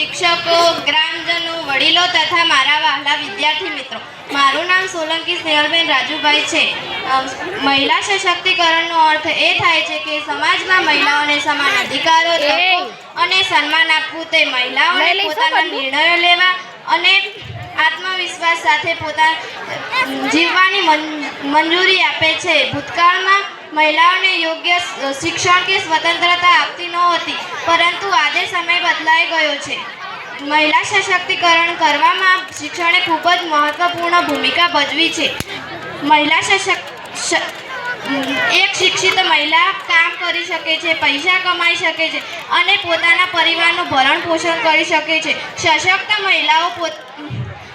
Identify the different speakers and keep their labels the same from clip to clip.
Speaker 1: શિક્ષકો ગ્રામજનો વડીલો તથા મારા વહાલા વિદ્યાર્થી મિત્રો. મારું નામ સોલંકી સ્નેહલબેન રાજુભાઈ છે. મહિલા સશક્તિકરણનો અર્થ એ થાય છે કે સમાજમાં મહિલાઓને સમાન અધિકારો અને સન્માન આપવું તે મહિલાઓને પોતાના નિર્ણયો લેવા અને આત્મવિશ્વાસ સાથે પોતા જીવવાની મંજૂરી આપે છે. ભૂતકાળમાં મહિલાઓને યોગ્ય શિક્ષણ કે સ્વતંત્રતા આપતી નહોતી પરંતુ આજે સમય બદલાઈ ગયો છે. મહિલા સશક્તિકરણ કરવામાં શિક્ષણે ખૂબ જ મહત્વપૂર્ણ ભૂમિકા ભજવી છે. મહિલા સશક્ત એક શિક્ષિત મહિલા કામ કરી શકે છે, પૈસા કમાઈ શકે છે અને પોતાના પરિવારનું ભરણ પોષણ કરી શકે છે. સશક્ત મહિલાઓ પોત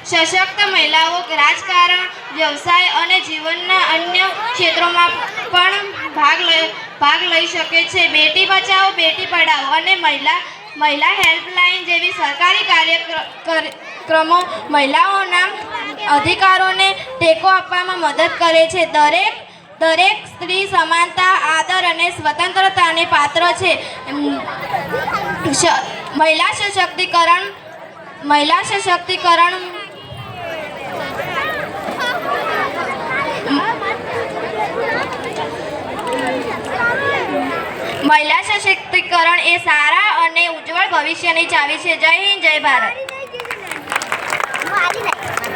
Speaker 1: સશક્ત મહિલાઓ રાજકારણ, વ્યવસાય અને જીવનના અન્ય ક્ષેત્રોમાં પણ ભાગ લઈ ભાગ લઈ શકે છે. બેટી બચાવો, બેટી પઢાઓ અને મહિલા મહિલા હેલ્પલાઇન જેવી સરકારી કાર્યક્રમો મહિલાઓના અધિકારોને ટેકો આપવામાં મદદ કરે છે. દરેક દરેક સ્ત્રી સમાનતા, આદર અને સ્વતંત્રતાને પાત્ર છે. મહિલા સશક્તિકરણ મહિલા સશક્તિકરણ મહિલા સશક્તિકરણ એ સારા અને ઉજ્જવળ ભવિષ્યની ચાવી છે. જય હિન્દ જય ભારત.